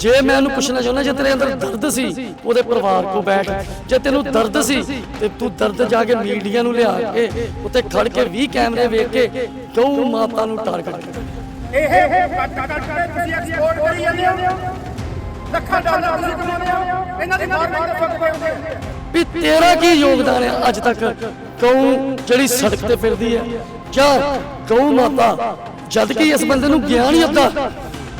ਜੇ ਮੈਂ ਉਹਨੂੰ ਪੁੱਛਣਾ ਚਾਹੁੰਦਾ ਜੇ ਤੇਰੇ ਅੰਦਰ ਦਰਦ ਸੀ ਉਹਦੇ ਪਰਿਵਾਰ ਕੋ ਬੈਠ ਜੇ ਤੈਨੂੰ ਦਰਦ ਸੀ ਤੇ ਤੂੰ ਦਰਦ ਜਾ ਕੇ ਮੀਡੀਆ ਨੂੰ ਲਿਆ ਕੇ ਉੱਤੇ ਖੜ ਕੇ 20 ਕੈਮਰੇ ਵੇਖ ਕੇ ਗਊ ਮਾਤਾ ਨੂੰ ਟਾਰਗੇਟ ਕਰ। ਇਹ ਇਹ ਕੱਟ ਕੱਟ ਕੇ ਤੁਸੀਂ ਐਕਸਪੋਰਟ ਕਰੀ ਜਾਂਦੇ ਹੋ। ਲੱਖਾਂ ਡਾਲਰ ਤੁਸੀਂ ਕਮਾਉਂਦੇ ਹੋ। ਇਹਨਾਂ ਦੀ ਫਾਰਮਿੰਗ ਦੇ ਫੱਕ ਹੁੰਦੇ ਵੀ ਤੇਰਾ ਕੀ ਯੋਗਦਾਨ ਹੈ ਅੱਜ ਤੱਕ? ਗਊ ਜਿਹੜੀ ਸੜਕ ਤੇ ਫਿਰਦੀ ਹੈ। ਜਾਂ ਗਊ ਮਾਤਾ ਜਦ ਕਿ ਇਸ ਬੰਦੇ ਨੂੰ ਗਿਆਨ ਹੀ ਅੱਧਾ।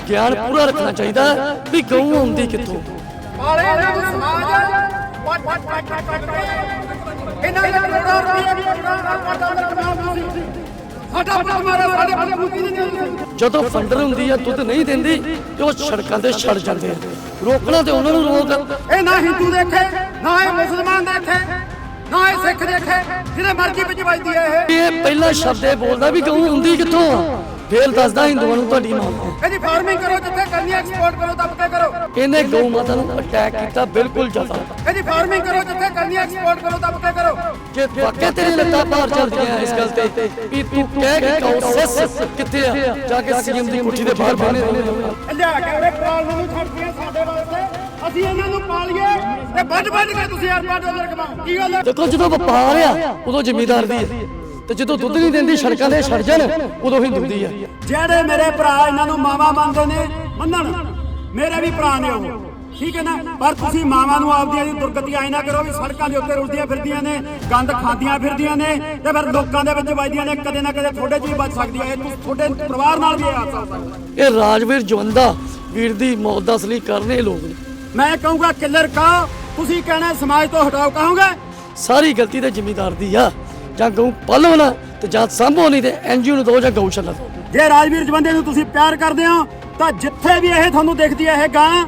ਗਿਆਨ ਪੂਰਾ ਰੱਖਣਾ ਚਾਹੀਦਾ ਹੈ ਵੀ ਗਊ ਆਉਂਦੀ ਕਿੱਥੋਂ। ਇਹਨਾਂ ਨੂੰ ਸਮਾਜ ਪੱਟ ਪੱਟ ਪੱਟ ਇਹਨਾਂ ਦੇ ਕਰੋੜਾਂ ਰੁਪਏ ਕਰੋੜਾਂ ਡਾਲਰ ਕਮਾਉਂਦੇ ਤੁਸੀਂ ਸਾਡਾ ਮਾਰਾ ਸਾਡੇ ਪੁੱਤ ਮੁੱਕੀ ਨਹੀਂ ਜਦੋਂ ਫੰਡਰ ਹੁੰਦੀ ਹੈ ਦੁੱਧ ਨਹੀਂ ਦਿੰਦੀ ਤੇ ਉਹ ਸੜਕਾਂ ਤੇ ਛੜ ਜਾਂਦੇ ਆ। ਰੋਕਣਾ ਤੇ ਉਹਨਾਂ ਨੂੰ ਰੋਕ। ਇਹ ਨਾ ਹਿੰਦੂ ਦੇਖੇ ਨਾ ਇਹ ਮੁਸਲਮਾਨ ਦੇਖੇ ਨਾ ਇਹ ਸਿੱਖ ਦੇਖੇ ਜਿਹਦੇ ਮਰਜ਼ੀ ਵਿੱਚ ਵੱਜਦੀ ਹੈ ਇਹ। ਇਹ ਪਹਿਲਾ ਸ਼ਬਦ ਇਹ ਬੋਲਦਾ ਵੀ ਗਊ ਹੁੰਦੀ ਕਿੱਥੋਂ ਆ? ਫੇਰ ਦੱਸਦਾ ਹਿੰਦੂਆਂ ਨੂੰ ਤੁਹਾਡੀ ਮਾਂ। ਇਹਦੀ ਫਾਰਮਿੰਗ ਕਰੋ ਜਿੱਥੇ ਕਰਨੀ ਐਕਸਪੋਰਟ ਕਰੋ ਦੱਬ ਕੇ ਕਰੋ। ਇਹਨੇ ਗਊ ਮਾਤਾ ਨੂੰ ਅਟੈਕ ਕੀਤਾ ਬਿਲਕੁਲ ਜ਼ਿਆਦਾ। ਇਹਦੀ ਫਾਰਮਿੰਗ ਕਰੋ ਜਿੱਥੇ ਕਰਨੀ ਐਕਸਪੋਰਟ ਕਰੋ ਦੱਬ ਕੇ ਕਰੋ। ਜੇ ਵਾਕਿਆ ਤੇਰੀ ਲੱਤਾਂ ਬਾਹਰ ਚੱਲਦੀਆਂ ਇਸ ਗੱਲ ਤੇ? ਵੀ ਤੂੰ ਕਹਿ ਕਿ ਕੌਂਸਸ ਕਿੱਥੇ ਆ? ਜਾ ਕੇ ਸੀਐਮ ਦੀ ਕੁੱਠੀ ਦੇ ਬਾਹਰ ਇਹ ਲਿਆ ਕੇ ਉਹਦੇ ਪਾਲਣ ਨੂੰ ਛੱਡਦੀਆਂ ਸਾਡੇ ਵਾਸਤੇ। ਅਸੀਂ ਇਹਨਾਂ ਨੂੰ ਪਾਲੀਏ ਤੇ ਵੱਡ ਵੱਡ ਕੇ ਤੁਸੀਂ ਅਰਬਾਂ ਡਾਲਰ ਕਮਾਓ। ਕੀ ਗੱਲ ਦੇਖੋ ਜਦੋਂ ਵਪਾਰ ਆ ਉਦੋਂ ਜ਼ਿਮੀਦਾਰ ਦੀ ਹੈ ਤੇ ਜਦੋਂ ਦੁੱਧ ਨਹੀਂ ਦਿੰਦੀ ਸੜਕਾਂ ਦੇ ਛੜ ਜਾਣ ਉਦੋਂ ਹਿੰਦੂ ਦੀ ਆ। ਜਿਹੜੇ ਮੇਰੇ ਭਰਾ ਇਹਨਾਂ ਨੂੰ ਮਾਵਾ ਮੰਨਦੇ ਨੇ ਮੰਨਣ। ਮੇਰੇ ਵੀ ਭਰਾ ਨੇ ਉਹ। ਠੀਕ ਹੈ ਨਾ? ਪਰ ਤੁਸੀਂ ਮਾਵਾਂ ਨੂੰ ਆਪਦੀਆਂ ਦੀ ਦੁਰਗਤੀ ਆਈ ਨਾ ਕਰੋ ਵੀ ਸੜਕਾਂ ਦੇ ਉੱਤੇ ਰੁਲਦੀਆਂ ਫਿਰਦੀਆਂ ਨੇ ਗੰਦ ਖਾਂਦੀਆਂ ਫਿਰਦੀਆਂ ਨੇ ਤੇ ਫਿਰ ਲੋਕਾਂ ਦੇ ਵਿੱਚ ਵੱਜਦੀਆਂ ਨੇ ਕਦੇ ਨਾ ਕਦੇ ਤੁਹਾਡੇ 'ਚ ਵੀ ਵੱਜ ਸਕਦੀ ਹੈ। ਤੁਹਾਡੇ ਪਰਿਵਾਰ ਨਾਲ ਵੀ ਇਹ ਆ ਸਕਦਾ ਇਹ ਰਾਜਵੀਰ ਜਵੰਦਾ ਵੀਰ ਦੀ ਮੌਤ ਦਾ ਅਸਲੀ ਕਾਰਨ ਇਹ ਲੋਕ ਨੇ। ਮੈਂ ਕਹੂੰਗਾ ਕਿੱਲਰ ਕਾ ਤੁਸੀਂ ਕਹਿਣਾ ਸਮਾਜ ਤੋਂ ਹਟਾਓ ਕਹੋਗੇ? ਸਾਰੀ ਗਲਤੀ ਤੇ ਜ਼ਿਮੀਦਾਰ ਦੀ ਆ। ਜਾਂ ਗਊ ਪਾਲੋ ਨਾ ਤੇ ਜਾਂ ਸੰਭੋ ਨਹੀਂ ਤੇ ਐਨਜੀਓ ਨੂੰ ਦੋ ਜਾਂ ਗਊਸ਼ਾਲਾ ਦੋ। ਜੇ ਰਾਜਵੀਰ ਜਵੰਦੇ ਨੂੰ ਤੁਸੀਂ ਪਿਆਰ ਕਰਦੇ ਹੋ ਤਾਂ ਜਿੱਥੇ ਵੀ ਇਹ ਤੁਹਾਨੂੰ ਦਿਖਦੀ ਹੈ ਇਹ ਗਾਂ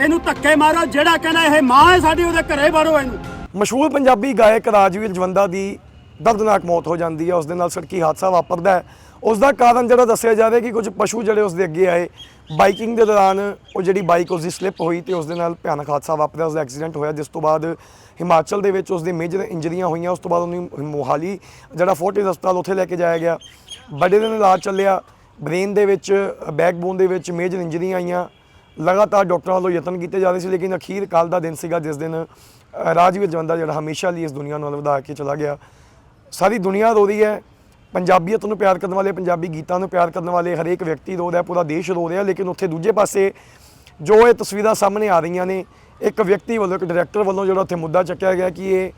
ਇਹਨੂੰ ਧੱਕੇ ਮਾਰੋ ਜਿਹੜਾ ਕਹਿੰਦਾ ਇਹ ਮਾਂ ਹੈ ਸਾਡੀ ਉਹਦੇ ਘਰੇ ਵੜੋ ਇਹਨੂੰ। ਮਸ਼ਹੂਰ ਪੰਜਾਬੀ ਗਾਇਕ ਰਾਜਵੀਰ ਜਵੰਦਾ ਦੀ ਦਰਦਨਾਕ ਮੌਤ ਹੋ ਜਾਂਦੀ ਹੈ। ਉਸ ਦੇ ਨਾਲ ਸੜਕੀ ਹਾਦਸਾ ਵਾਪਰਦਾ ਹੈ। ਉਸ ਦਾ ਕਾਰਨ ਜਿਹੜਾ ਦੱਸਿਆ ਜਾ ਰਿਹਾ ਕਿ ਕੁਝ ਪਸ਼ੂ ਜਿਹੜੇ ਉਸ ਦੇ ਅੱਗੇ ਆਏ ਬਾਈਕਿੰਗ ਦੇ ਦੌਰਾਨ ਉਹ ਜਿਹੜੀ ਬਾਈਕ ਉਸ ਦੀ ਸਲਿੱਪ ਹੋਈ ਤੇ ਉਸ ਦੇ ਨਾਲ ਭਿਆਨਕ ਹਾਦਸਾ ਵਾਪਰਿਆ ਉਸ ਦਾ ਐਕਸੀਡੈਂਟ ਹੋਇਆ ਜਿਸ ਤੋਂ ਬਾਅਦ ਹਿਮਾਚਲ ਦੇ ਵਿੱਚ ਉਸ ਦੇ ਮੇਜਰ ਇੰਜਰੀਆਂ ਹੋਈਆਂ ਉਸ ਤੋਂ ਬਾਅਦ ਉਹਨੂੰ ਮੋਹਾਲੀ ਜਿਹੜਾ ਫੋਰਟਿਸ ਹਸਪਤਾਲ ਉੱਥੇ ਲੈ ਕੇ ਜਾਇਆ ਗਿਆ। ਬੜੇ ਦਿਨ ਇਲਾਜ ਚੱਲਿਆ ਬ੍ਰੇਨ ਦੇ ਵਿੱਚ ਬੈਕਬੋਨ ਦੇ ਵਿੱਚ ਮੇਜਰ ਇੰਜਰੀਆਂ ਆਈਆਂ। ਲਗਾਤਾਰ ਡਾਕਟਰਾਂ ਵੱਲੋਂ ਯਤਨ ਕੀਤੇ ਜਾ ਰਹੇ ਸੀ ਲੇਕਿਨ ਅਖੀਰ ਕੱਲ ਦਾ ਦਿਨ ਸੀਗਾ ਜਿਸ ਦਿਨ ਅ, ਰਾਜਵੀਰ ਜਵੰਦਾ ਜਿਹੜਾ ਹਮੇਸ਼ਾ ਲਈ ਇਸ ਦੁਨੀਆ ਨੂੰ ਵਧਾ ਕੇ ਚਲਾ ਗਿਆ। ਸਾਰੀ ਦੁਨੀਆ ਰੋ ਰਹੀ ਹੈ। ਪੰਜਾਬੀਅਤ ਨੂੰ ਪਿਆਰ ਕਰਨ ਵਾਲੇ, ਪੰਜਾਬੀ ਗੀਤਾਂ ਨੂੰ ਪਿਆਰ ਕਰਨ ਵਾਲੇ ਹਰੇਕ ਵਿਅਕਤੀ ਰੋ ਰਿਹਾ ਪੂਰਾ ਦੇਸ਼ ਰੋ ਰਿਹਾ ਲੇਕਿਨ ਉੱਥੇ ਦੂਜੇ ਪਾਸੇ ਜੋ ਇਹ ਤਸਵੀਰਾਂ ਸਾਹਮਣੇ ਆ ਰਹੀਆਂ ਨੇ, ਇੱਕ ਵਿਅਕਤੀ ਵੱਲੋਂ, ਇੱਕ ਡਾਇਰੈਕਟਰ ਵੱਲੋਂ ਜਿਹੜਾ ਉੱਥੇ ਮੁੱਦਾ ਚੱਕਿਆ ਗਿਆ ਕਿ ਇਹ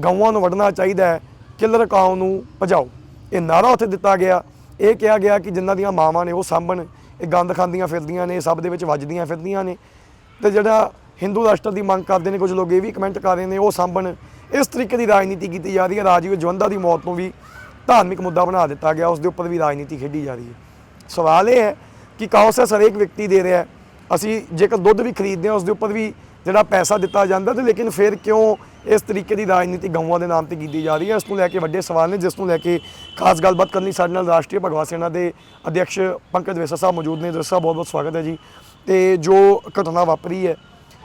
ਗਊਆਂ ਨੂੰ ਵੜਨਾ ਚਾਹੀਦਾ ਹੈ, ਕਿਲਰ ਕਾਉ ਨੂੰ ਭਜਾਓ। ਇਹ ਨਾਰਾ ਉੱਥੇ ਦਿੱਤਾ ਗਿਆ। ਇਹ ਕਿਹਾ ਗਿਆ ਕਿ ਜਿਨ੍ਹਾਂ ਦੀਆਂ ਮਾਵਾਂ ਨੇ ਉਹ ਸਾਂਭਣ, ਇਹ ਗੰਦ ਖਾਂਦੀਆਂ ਫਿਰਦੀਆਂ ਨੇ ਸਭ ਦੇ ਵਿੱਚ ਵੱਜਦੀਆਂ ਫਿਰਦੀਆਂ ਨੇ। ਤੇ ਜਿਹੜਾ ਹਿੰਦੂ ਰਾਸ਼ਟਰ ਦੀ ਮੰਗ ਕਰਦੇ ਨੇ, ਕੁਝ ਲੋਕ ਇਹ ਵੀ ਕਮੈਂਟ ਕਰ ਰਹੇ ਨੇ, ਉਹ ਸਾਂਭਣ। ਇਸ ਤਰੀਕੇ ਦੀ ਰਾਜਨੀਤੀ ਕੀਤੀ ਜਾ ਰਹੀ ਹੈ ਰਾਜੀਵ ਜਵੰਦਾ ਦੀ ਮੌਤ ਨੂੰ ਵੀ ਧਾਰਮਿਕ ਮੁੱਦਾ ਬਣਾ ਦਿੱਤਾ ਗਿਆ ਉਸ ਦੇ ਉੱਪਰ ਵੀ ਰਾਜਨੀਤੀ ਖੇਡੀ ਜਾ ਰਹੀ ਹੈ। ਸਵਾਲ ਇਹ ਹੈ ਕਿ ਕਾਉਸੈਸ ਹਰੇਕ ਵਿਅਕਤੀ ਦੇ ਰਿਹਾ ਅਸੀਂ ਜੇਕਰ ਦੁੱਧ ਵੀ ਖਰੀਦਦੇ ਹਾਂ ਉਸ ਦੇ ਉੱਪਰ ਵੀ ਜਿਹੜਾ ਪੈਸਾ ਦਿੱਤਾ ਜਾਂਦਾ ਤੇ ਲੇਕਿਨ ਫਿਰ ਕਿਉਂ ਇਸ ਤਰੀਕੇ ਦੀ ਰਾਜਨੀਤੀ ਗਊਆਂ ਦੇ ਨਾਮ ਤੇ ਕੀਤੀ ਜਾ ਰਹੀ ਹੈ? ਇਸ ਨੂੰ ਲੈ ਕੇ ਵੱਡੇ ਸਵਾਲ ਨੇ, ਜਿਸ ਨੂੰ ਲੈ ਕੇ ਖਾਸ ਗੱਲਬਾਤ ਕਰਨ ਲਈ ਸਾਡੇ ਨਾਲ ਰਾਸ਼ਟਰੀ ਭਗਵਾ ਸੈਨਾ ਦੇ ਅਧਿਕਸ਼ ਪੰਕਜ ਵੇਸਾ ਸਾਹਿਬ ਮੌਜੂਦ ਨੇ। ਦਰਸਾ ਬਹੁਤ ਬਹੁਤ ਸਵਾਗਤ ਹੈ ਜੀ। ਤੇ ਜੋ ਘਟਨਾ ਵਾਪਰੀ ਹੈ,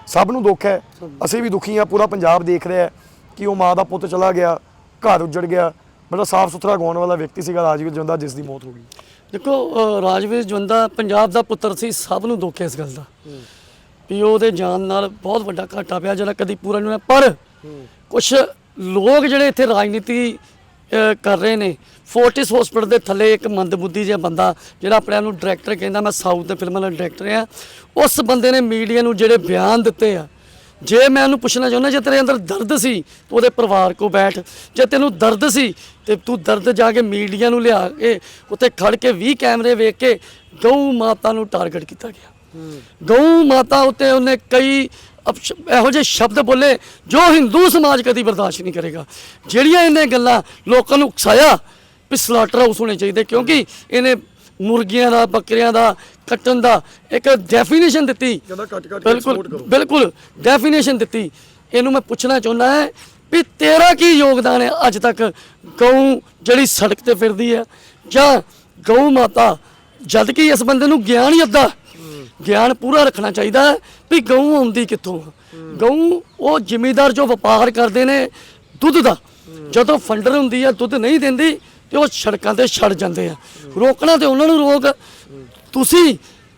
ਸਭ ਨੂੰ ਦੁੱਖ ਹੈ। ਅਸੀਂ ਵੀ ਦੁਖੀ ਹਾਂ। ਪੂਰਾ ਪੰਜਾਬ ਦੇਖ ਰਿਹਾ ਹੈ ਕਿ ਉਹ ਮਾਂ ਦਾ ਪੁੱਤ ਚਲਾ ਗਿਆ, ਘਰ ਉੱਜੜ ਗਿਆ। ਬੜਾ ਸਾਫ਼ ਸੁਥਰਾ ਗਾਉਣ ਵਾਲਾ ਵਿਅਕਤੀ ਸੀਗਾ ਰਾਜਵੀਰ ਜੰਦਾ ਜਿਸ ਦੀ ਮੌਤ ਹੋ ਗਈ। ਦੇਖੋ ਰਾਜਵੀਰ ਜਵੰਦਾ ਪੰਜਾਬ ਦਾ ਪੁੱਤਰ ਸੀ, ਸਭ ਨੂੰ ਦੁੱਖ ਹੈ ਇਸ ਗੱਲ ਦਾ। ਵੀ ਉਹਦੇ ਜਾਨ ਨਾਲ ਬਹੁਤ ਵੱਡਾ ਘਾਟਾ ਪਿਆ, ਜਿਹੜਾ ਕਦੀ ਪੂਰਾ ਨਹੀਂ ਹੋਇਆ। ਪਰ ਕੁਝ ਲੋਕ ਜਿਹੜੇ ਇੱਥੇ ਰਾਜਨੀਤੀ ਕਰ ਰਹੇ ਨੇ, ਫੋਰਟਿਸ ਹਸਪੀਟਲ ਦੇ ਥੱਲੇ ਇੱਕ ਮੰਦਬੁੱਧੀ ਜਿਹਾ ਬੰਦਾ, ਜਿਹੜਾ ਆਪਣੇ ਆਪ ਨੂੰ ਡਾਇਰੈਕਟਰ ਕਹਿੰਦਾ, ਮੈਂ ਸਾਊਥ ਦੇ ਫਿਲਮਾਂ ਦਾ ਡਾਇਰੈਕਟਰ ਆ ਉਸ ਬੰਦੇ ਨੇ ਮੀਡੀਆ ਨੂੰ ਜਿਹੜੇ ਬਿਆਨ ਦਿੱਤੇ ਆ ਜੇ ਮੈਂ ਉਹਨੂੰ ਪੁੱਛਣਾ ਚਾਹੁੰਦਾ ਜੇ ਤੇਰੇ ਅੰਦਰ ਦਰਦ ਸੀ, ਤੂੰ ਉਹਦੇ ਪਰਿਵਾਰ ਕੋ ਬੈਠ, ਜੇ ਤੈਨੂੰ ਦਰਦ ਸੀ, ਤੇ ਤੂੰ ਦਰਦ ਜਾ ਕੇ ਮੀਡੀਆ ਨੂੰ ਲਿਆ ਕੇ ਉੱਤੇ ਖੜ ਕੇ 20 ਕੈਮਰੇ ਵੇਖ ਕੇ ਗਊ ਮਾਤਾ ਨੂੰ ਟਾਰਗੇਟ ਕੀਤਾ ਗਿਆ। ਗਊ ਮਾਤਾ ਉੱਤੇ ਉਹਨੇ ਕਈ ਅਪਸ਼- ਇਹੋ ਜਿਹੇ ਸ਼ਬਦ ਬੋਲੇ ਜੋ ਹਿੰਦੂ ਸਮਾਜ ਕਦੀ ਬਰਦਾਸ਼ਤ ਨਹੀਂ ਕਰੇਗਾ। ਜਿਹੜੀਆਂ ਇਹਨੇ ਗੱਲਾਂ ਲੋਕਾਂ ਨੂੰ ਉਕਸਾਇਆ, ਵੀ ਸਲਾਟਰ ਹਾਊਸ ਹੋਣੇ ਚਾਹੀਦੇ ਕਿਉਂਕਿ ਇਹਨੇ ਮੁਰਗੀਆਂ ਦਾ, ਬੱਕਰੀਆਂ ਦਾ ਕੱਟਣ ਦਾ ਇੱਕ ਡੈਫੀਨੇਸ਼ਨ ਦਿੱਤੀ। ਕਹਿੰਦਾ ਕੱਟ ਕੱਟ ਬਿਲਕੁਲ। ਬਿਲਕੁਲ ਡੈਫੀਨੇਸ਼ਨ ਦਿੱਤੀ। ਇਹਨੂੰ ਮੈਂ ਪੁੱਛਣਾ ਚਾਹੁੰਦਾ ਹੈ ਵੀ ਤੇਰਾ ਕੀ ਯੋਗਦਾਨ ਹੈ ਅੱਜ ਤੱਕ ਗਊ ਜਿਹੜੀ ਸੜਕ ਤੇ ਫਿਰਦੀ ਹੈ? ਜਾਂ ਗਊ ਮਾਤਾ ਜਦ ਕਿ ਇਸ ਬੰਦੇ ਨੂੰ ਗਿਆਨ ਹੀ ਅੱਧਾ। ਗਿਆਨ ਪੂਰਾ ਰੱਖਣਾ ਚਾਹੀਦਾ ਹੈ ਵੀ ਗਊ ਆਉਂਦੀ ਕਿੱਥੋਂ। ਗਊ ਉਹ ਜ਼ਿਮੀਦਾਰ ਜੋ ਵਪਾਰ ਕਰਦੇ ਨੇ ਦੁੱਧ ਦਾ। ਜਦੋਂ ਫੰਡਰ ਹੁੰਦੀ ਆ ਦੁੱਧ ਨਹੀਂ ਦਿੰਦੀ ਤੇ ਉਹ ਸੜਕਾਂ ਤੇ ਛੜ ਜਾਂਦੇ ਆ। ਰੋਕਣਾ ਤੇ ਉਹਨਾਂ ਨੂੰ ਰੋਕ। ਤੁਸੀਂ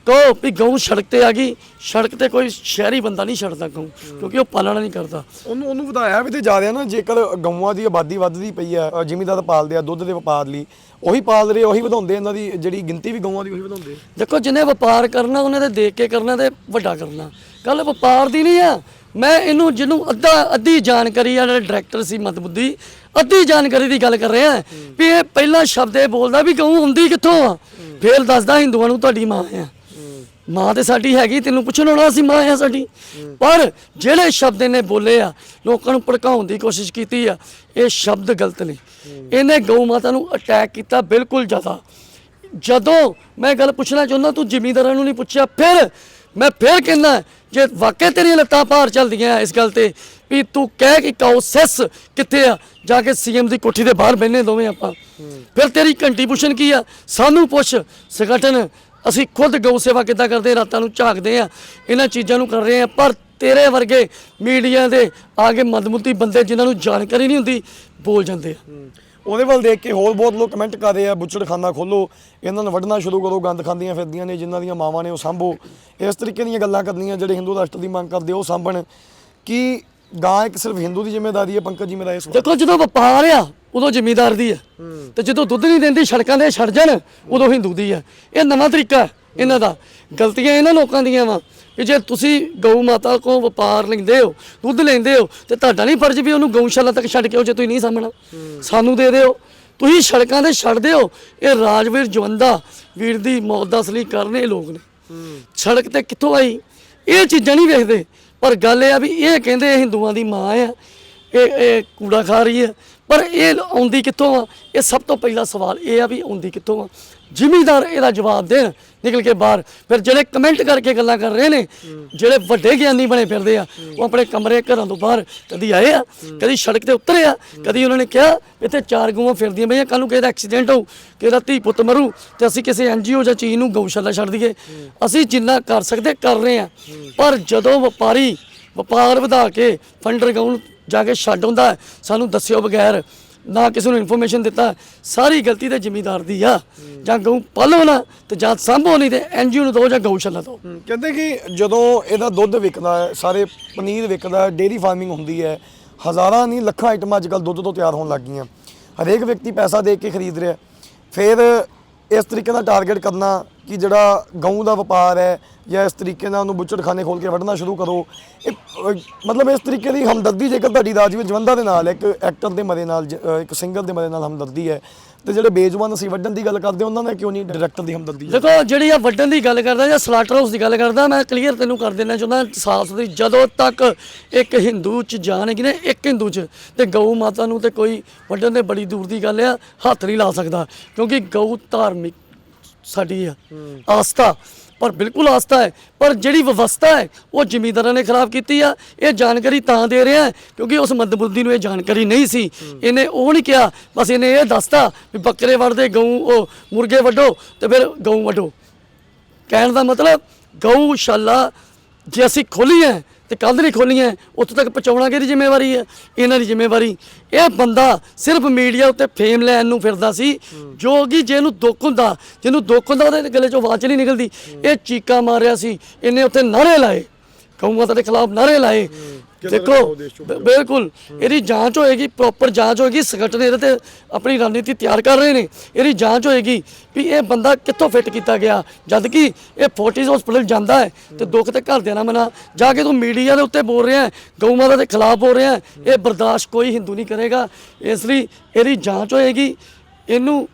ਕਹੋ ਵੀ ਗਊ ਸੜਕ ਤੇ ਆ ਗਈ ਸੜਕ ਤੇ ਕੋਈ ਸ਼ਹਿਰੀ ਬੰਦਾ ਨਹੀਂ ਛੱਡਦਾ ਗਊ ਕਿਉਂਕਿ ਉਹ ਪਾਲਣਾ ਨਹੀਂ ਕਰਦਾ। ਉਹਨੂੰ ਉਹਨੂੰ ਵਧਾਇਆ ਵੀ ਤੇ ਜਾ ਰਿਹਾ ਨਾ ਜੇਕਰ ਗਊਆਂ ਦੀ ਆਬਾਦੀ ਵੱਧਦੀ ਪਈ ਆ ਜ਼ਿਮੀਂਦਾਰ ਪਾਲਦੇ ਆ ਦੁੱਧ ਦੇ ਵਪਾਰ ਲਈ ਉਹੀ ਪਾਲ ਰਹੇ ਉਹੀ ਵਧਾਉਂਦੇ ਇਹਨਾਂ ਦੀ ਜਿਹੜੀ ਗਿਣਤੀ ਵੀ ਗਊਆਂ ਦੀ ਉਹੀ ਵਧਾਉਂਦੇ। ਦੇਖੋ ਜਿਹਨੇ ਵਪਾਰ ਕਰਨਾ ਉਹਨੇ ਤੇ ਦੇਖ ਕੇ ਕਰਨਾ ਤੇ ਵੱਡਾ ਕਰਨਾ। ਗੱਲ ਵਪਾਰ ਦੀ ਨਹੀਂ ਆ। ਮੈਂ ਇਹਨੂੰ ਜਿਹਨੂੰ ਅੱਧਾ ਅੱਧੀ ਜਾਣਕਾਰੀ ਆ ਜਿਹੜਾ ਡਾਇਰੈਕਟਰ ਸੀ ਮਤਬੁੱਧੀ ਅੱਧੀ ਜਾਣਕਾਰੀ ਦੀ ਗੱਲ ਕਰ ਰਿਹਾ। ਵੀ ਇਹ ਪਹਿਲਾ ਸ਼ਬਦ ਇਹ ਬੋਲਦਾ ਵੀ ਗਊ ਹੁੰਦੀ ਕਿੱਥੋਂ ਆ? ਫੇਰ ਦੱਸਦਾ ਹਿੰਦੂਆਂ ਨੂੰ ਤੁਹਾਡੀ ਮਾਂ ਆ। ਮਾਂ ਤੇ ਸਾਡੀ ਹੈਗੀ, ਤੈਨੂੰ ਪੁੱਛਣ ਆਉਣਾ ਸੀ, ਮਾਂ ਆ ਸਾਡੀ। ਪਰ ਜਿਹੜੇ ਸ਼ਬਦ ਇਹਨੇ ਬੋਲੇ ਆ, ਲੋਕਾਂ ਨੂੰ ਭੜਕਾਉਣ ਦੀ ਕੋਸ਼ਿਸ਼ ਕੀਤੀ ਆ, ਇਹ ਸ਼ਬਦ ਗਲਤ ਨੇ। ਇਹਨੇ ਗਊ ਮਾਤਾ ਨੂੰ ਅਟੈਕ ਕੀਤਾ ਬਿਲਕੁਲ ਜ਼ਿਆਦਾ। ਜਦੋਂ ਮੈਂ ਗੱਲ ਪੁੱਛਣਾ ਚਾਹੁੰਦਾ, ਤੂੰ ਜ਼ਿਮੀਂਦਾਰਾਂ ਨੂੰ ਨਹੀਂ ਪੁੱਛਿਆ, ਫਿਰ ਮੈਂ ਫਿਰ ਕਹਿੰਦਾ, ਜੇ ਵਾਕਿਆ ਤੇਰੀਆਂ ਲੱਤਾਂ ਭਾਰ ਚੱਲਦੀਆਂ ਇਸ ਗੱਲ ਤੇ ਵੀ ਤੂੰ ਕਹਿ ਕਿ ਕਾਉਸੈਸ ਕਿੱਥੇ ਆ? ਜਾ ਕੇ ਸੀਐਮ ਦੀ ਕੋਠੀ ਦੇ ਬਾਹਰ ਬੈਠਨੇ ਦੋਵੇਂ ਆਪਾਂ। ਫਿਰ ਤੇਰੀ ਕੰਟਰੀਬਿਊਸ਼ਨ ਕੀ ਆ? ਸਾਨੂੰ ਪੁੱਛ। ਸੰਗਠਨ, ਅਸੀਂ ਖੁਦ ਗਊ ਸੇਵਾ ਕਿੱਦਾਂ ਕਰਦੇ, ਰਾਤਾਂ ਨੂੰ ਝਾਕਦੇ ਆ ਇਹਨਾਂ ਚੀਜ਼ਾਂ ਨੂੰ ਕਰ ਰਹੇ ਆ ਪਰ ਤੇਰੇ ਵਰਗੇ ਮੀਡੀਆ ਦੇ ਆਗੇ ਮਦਮੁਤੀ ਬੰਦੇ ਜਿਨ੍ਹਾਂ ਨੂੰ ਜਾਣਕਾਰੀ ਨਹੀਂ ਹੁੰਦੀ, ਬੋਲ ਜਾਂਦੇ ਆ। ਉਹਦੇ ਵੱਲ ਦੇਖ ਕੇ ਹੋਰ ਬਹੁਤ ਲੋਕ ਕਮੈਂਟ ਕਰ ਰਹੇ ਆ ਬੁੱਚੜਖਾਨਾ ਖੋਲੋ, ਇਹਨਾਂ ਨੂੰ ਵੱਢਣਾ ਸ਼ੁਰੂ ਕਰੋ, ਗੰਦ ਖਾਂਦੀਆਂ ਫਿਰਦੀਆਂ ਨੇ, ਜਿਨ੍ਹਾਂ ਦੀਆਂ ਮਾਵਾਂ ਨੇ ਉਹ ਸੰਭੋ। ਇਸ ਤਰੀਕੇ ਦੀਆਂ ਗੱਲਾਂ ਕਰਨੀਆਂ ਜਿਹੜੇ ਹਿੰਦੂ ਰਾਸ਼ਟਰ ਦੀ ਮੰਗ ਕਰਦੇ, ਉਹ ਸਾਂਭਣ। ਕਿ ਗਾਂ ਇੱਕ ਸਿਰਫ ਹਿੰਦੂ ਦੀ ਜ਼ਿੰਮੇਵਾਰੀ ਹੈ, ਪੰਕਜ ਜੀ ਮੇਰਾ ਇਸ ਦੇਖੋ, ਜਦੋਂ ਵਪਾਰ ਆ, ਉਦੋਂ ਜ਼ਿਮੀਦਾਰ ਦੀ ਆ ਤੇ ਜਦੋਂ ਦੁੱਧ ਨਹੀਂ ਦਿੰਦੀ, ਸੜਕਾਂ ਦੇ ਛੱਡ ਜਾਣ, ਉਦੋਂ ਹਿੰਦੂ ਦੀ ਆ ਇਹ ਨਵਾਂ ਤਰੀਕਾ ਇਹਨਾਂ ਦਾ। ਗਲਤੀਆਂ ਇਹਨਾਂ ਲੋਕਾਂ ਦੀਆਂ ਵਾ ਕਿ ਜੇ ਤੁਸੀਂ ਗਊ ਮਾਤਾ ਕੋ ਵਪਾਰ ਲੈਂਦੇ ਹੋ, ਦੁੱਧ ਲੈਂਦੇ ਹੋ, ਤੇ ਤੁਹਾਡਾ ਨਹੀਂ ਫਰਜ਼ ਵੀ ਉਹਨੂੰ ਗਊਸ਼ਾਲਾ ਤੱਕ ਛੱਡ ਕੇ ਆਓ ਜੇ ਤੁਸੀਂ ਨਹੀਂ ਸਾਹਮਣਾ ਸਾਨੂੰ ਦੇ ਦਿਓ। ਤੁਸੀਂ ਸੜਕਾਂ ਤੇ ਛੱਡਦੇ ਹੋ। ਇਹ ਰਾਜਵੀਰ ਜਵੰਦਾ ਵੀਰ ਦੀ ਮੌਤ ਦਾ ਅਸਲੀ ਕਾਰਨ ਇਹ ਲੋਕ ਨੇ। ਸੜਕ ਤੇ ਕਿੱਥੋਂ ਆਈ? ਇਹ ਚੀਜ਼ਾਂ ਨਹੀਂ ਵੇਖਦੇ। ਪਰ ਗੱਲ ਇਹ ਆ ਵੀ ਇਹ ਕਹਿੰਦੇ ਹਿੰਦੂਆਂ ਦੀ ਮਾਂ ਆ, ਇਹ ਇਹ ਕੂੜਾ ਖਾ ਰਹੀ ਹੈ ਪਰ ਇਹ ਆਉਂਦੀ ਕਿੱਥੋਂ ਆ? ਇਹ ਸਭ ਤੋਂ ਪਹਿਲਾ ਸਵਾਲ ਇਹ ਆ ਵੀ ਆਉਂਦੀ ਕਿੱਥੋਂ ਆ? ਜ਼ਿਮੀਦਾਰ ਇਹਦਾ ਜਵਾਬ ਦੇਣ, ਨਿਕਲ ਕੇ ਬਾਹਰ। ਫਿਰ ਜਿਹੜੇ ਕਮੈਂਟ ਕਰਕੇ ਗੱਲਾਂ ਕਰ ਰਹੇ ਨੇ, ਜਿਹੜੇ ਵੱਡੇ ਗਿਆਨੀ ਬਣੇ ਫਿਰਦੇ ਆ, ਉਹ ਆਪਣੇ ਕਮਰੇ ਘਰਾਂ ਤੋਂ ਬਾਹਰ ਕਦੀ ਆਏ ਆ, ਕਦੀ ਸੜਕ ਤੇ ਉਤਰੇ ਆ, ਕਦੀ ਉਹਨਾਂ ਨੇ ਕਿਹਾ ਇੱਥੇ ਚਾਰ ਗਊਆਂ ਫਿਰਦੀਆਂ ਪਈਆਂ ਕੱਲ ਨੂੰ ਕਿਸੇ ਦਾ ਐਕਸੀਡੈਂਟ ਹੋਊ, ਕਿਸੇ ਦਾ ਧੀ ਪੁੱਤ ਮਰੂ, ਤੇ ਅਸੀਂ ਕਿਸੇ ਐਨਜੀਓ ਜਾਂ ਚੀਜ਼ ਨੂੰ ਗਊਸ਼ਾਲਾ ਛੱਡ ਦਈਏ। ਅਸੀਂ ਜਿੰਨਾ ਕਰ ਸਕਦੇ, ਕਰ ਰਹੇ ਆ। ਪਰ ਜਦੋਂ ਵਪਾਰੀ ਵਪਾਰ ਵਧਾ ਕੇ ਫੰਡਰ ਗਾਉਣ ਜਾ ਕੇ ਛੱਡ ਹੁੰਦਾ ਸਾਨੂੰ ਦੱਸਿਓ ਬਗੈਰ, ਨਾ ਕਿਸੇ ਨੂੰ ਇਨਫੋਰਮੇਸ਼ਨ ਦਿੱਤਾ, ਸਾਰੀ ਗਲਤੀ ਤੇ ਜ਼ਿਮੀਦਾਰ ਦੀ ਆ। ਜਾਂ ਗਊ ਪਾਲੋ ਨਾ ਤੇ ਜਾਂ ਸੰਭੋ, ਨਹੀਂ ਤੇ ਐਨਜੀਓ ਨੂੰ ਦੋ ਜਾਂ ਗਊਸ਼ਾਲਾ ਦੋ ਕਹਿੰਦੇ ਕਿ ਜਦੋਂ ਇਹਦਾ ਦੁੱਧ ਵਿਕਦਾ ਹੈ, ਸਾਰੇ ਪਨੀਰ ਵਿਕਦਾ ਹੈ ਡੇਰੀ ਫਾਰਮਿੰਗ ਹੁੰਦੀ ਹੈ, ਹਜ਼ਾਰਾਂ ਨਹੀਂ ਲੱਖਾਂ ਆਈਟਮਾਂ ਅੱਜ ਕੱਲ੍ਹ ਦੁੱਧ ਤੋਂ ਤਿਆਰ ਹੋਣ ਲੱਗ ਗਈਆਂ। ਹਰੇਕ ਵਿਅਕਤੀ ਪੈਸਾ ਦੇ ਕੇ ਖਰੀਦ ਰਿਹਾ ਫਿਰ ਇਸ ਤਰੀਕੇ ਦਾ ਟਾਰਗੇਟ ਕਰਨਾ ਕਿ ਜਿਹੜਾ ਗਊ ਦਾ ਵਪਾਰ ਹੈ ਜਾਂ ਇਸ ਤਰੀਕੇ ਨਾਲ ਉਹਨੂੰ ਬੁੱਚੜਖਾਨੇ ਖੋਲ ਕੇ ਵੱਢਣਾ ਸ਼ੁਰੂ ਕਰੋ ਇਹ ਅਹ, ਮਤਲਬ ਇਸ ਤਰੀਕੇ ਦੀ ਹਮਦਰਦੀ ਜੇਕਰ ਤੁਹਾਡੀ ਰਾਜਵੀਰ ਜਵੰਦਾ ਦੇ ਨਾਲ ਹੈ, ਇੱਕ ਐਕਟਰ ਦੇ ਮਰੇ ਨਾਲ ਜ- ਅਹ, ਇੱਕ ਸਿੰਗਰ ਦੇ ਮਰੇ ਨਾਲ ਹਮਦਰਦੀ ਹੈ ਤੇ ਜਿਹੜੇ ਬੇਜੁਬਾਨ ਅਸੀਂ ਵੱਢਣ ਦੀ ਗੱਲ ਕਰਦੇ ਉਹਨਾਂ ਨਾਲ ਕਿਉਂ ਨਹੀਂ ਡਾਇਰੈਕਟਰ ਦੀ ਹਮਦਰਦੀ ਹੈ? ਦੇਖੋ ਜਿਹੜੀ ਆ ਵੱਢਣ ਦੀ ਗੱਲ ਕਰਦਾ ਜਾਂ ਸਲਾਟਰ ਹਾਊਸ ਦੀ ਗੱਲ ਕਰਦਾ ਮੈਂ ਕਲੀਅਰ ਤੈਨੂੰ ਕਰ ਦੇਣਾ ਚਾਹੁੰਦਾ ਸਾਫ਼ ਸੁਥਰੀ ਜਦੋਂ ਤੱਕ ਇੱਕ ਹਿੰਦੂ ਚ ਜਾਨ ਹੈਗੀ ਨਾ ਇੱਕ ਹਿੰਦੂ ਚ ਤੇ ਗਊ ਮਾਤਾ ਨੂੰ ਤੇ ਕੋਈ ਵੱਢਣ ਦੇ ਬੜੀ ਦੂਰ ਦੀ ਗੱਲ ਆ ਹੱਥ ਨਹੀਂ ਲਾ ਸਕਦਾ ਕਿਉਂਕਿ ਗਊ ਧਾਰਮਿਕ ਸਾਡੀ ਆ ਆਸਥਾ। ਪਰ ਬਿਲਕੁਲ ਆਸਥਾ ਹੈ। ਪਰ ਜਿਹੜੀ ਵਿਵਸਥਾ ਹੈ ਉਹ ਜ਼ਿਮੀਂਦਾਰਾਂ ਨੇ ਖਰਾਬ ਕੀਤੀ ਆ। ਇਹ ਜਾਣਕਾਰੀ ਤਾਂ ਦੇ ਰਿਹਾ ਕਿਉਂਕਿ ਉਸ ਮੱਦਬੁੱਧੀ ਨੂੰ ਇਹ ਜਾਣਕਾਰੀ ਨਹੀਂ ਸੀ। ਇਹਨੇ ਉਹ ਨਹੀਂ ਕਿਹਾ। ਬਸ ਇਹਨੇ ਇਹ ਦੱਸਤਾ ਵੀ ਬੱਕਰੇ ਵੜਦੇ ਗਊ ਉਹ ਮੁਰਗੇ ਵੱਢੋ ਤੇ ਫਿਰ ਗਊ ਵੱਢੋ। ਕਹਿਣ ਦਾ ਮਤਲਬ ਗਊਸ਼ਾਲਾ ਜੇ ਅਸੀਂ ਖੋਲੀ ਹੈ ਤੇ ਕੱਲ੍ਹ ਨਹੀਂ ਖੋਲੀਆਂ ਉੱਥੋਂ ਤੱਕ ਪਹੁੰਚਾਉਣਾ ਕਿਹਦੀ ਜ਼ਿੰਮੇਵਾਰੀ ਹੈ? ਇਹਨਾਂ ਦੀ ਜ਼ਿੰਮੇਵਾਰੀ। ਇਹ ਬੰਦਾ ਸਿਰਫ ਮੀਡੀਆ ਉੱਤੇ ਫੇਮ ਲੈਣ ਨੂੰ ਫਿਰਦਾ ਸੀ, ਜੋ ਕਿ ਜਿਹਨੂੰ ਦੁੱਖ ਹੁੰਦਾ, ਜਿਹਨੂੰ ਦੁੱਖ ਹੁੰਦਾ, ਉਹਦੇ ਗਲੇ ਚੋਂ ਆਵਾਜ਼ ਨਹੀਂ ਨਿਕਲਦੀ। ਇਹ ਚੀਕਾ ਮਾਰਿਆ ਸੀ, ਇਹਨੇ ਉੱਥੇ ਨਾਰੇ ਲਾਏ। ਕੌਮ ਮਾਤਾ ਖਿਲਾਫ ਨਾਰੇ ਲਾਏ। ਦੇਖੋ ਬਿਲਕੁਲ। ਇਹਦੀ ਜਾਂਚ ਹੋਏਗੀ ਪ੍ਰੋਪਰ ਜਾਂਚ ਹੋਏਗੀ ਸੰਗਠਨ ਇਹਦੇ ਤੇ ਆਪਣੀ ਰਣਨੀਤੀ ਤਿਆਰ ਕਰ ਰਹੇ ਨੇ। ਇਹਦੀ ਜਾਂਚ ਹੋਏਗੀ ਵੀ ਇਹ ਬੰਦਾ ਕਿੱਥੋਂ ਫਿੱਟ ਕੀਤਾ ਗਿਆ। ਜਦ ਕਿ ਇਹ ਫੋਰਟਿਸ ਹਸਪੀਟਲ ਜਾਂਦਾ ਹੈ ਤੇ ਦੁੱਖ ਤੇ ਘਰਦਿਆਂ ਨਾਲ ਮਨਾ। ਜਾ ਕੇ ਤੂੰ ਮੀਡੀਆ ਦੇ ਉੱਤੇ ਬੋਲ ਰਿਹਾ ਹੈ, ਗਊ ਮਾਤਾ ਦੇ ਖਿਲਾਫ ਬੋਲ ਰਿਹਾ ਹੈ, ਇਹ ਬਰਦਾਸ਼ਤ ਕੋਈ ਹਿੰਦੂ ਨਹੀਂ ਕਰੇਗਾ। ਇਸ ਲਈ ਇਹਦੀ ਜਾਂਚ ਹੋਏਗੀ। ਇਹਨੂੰ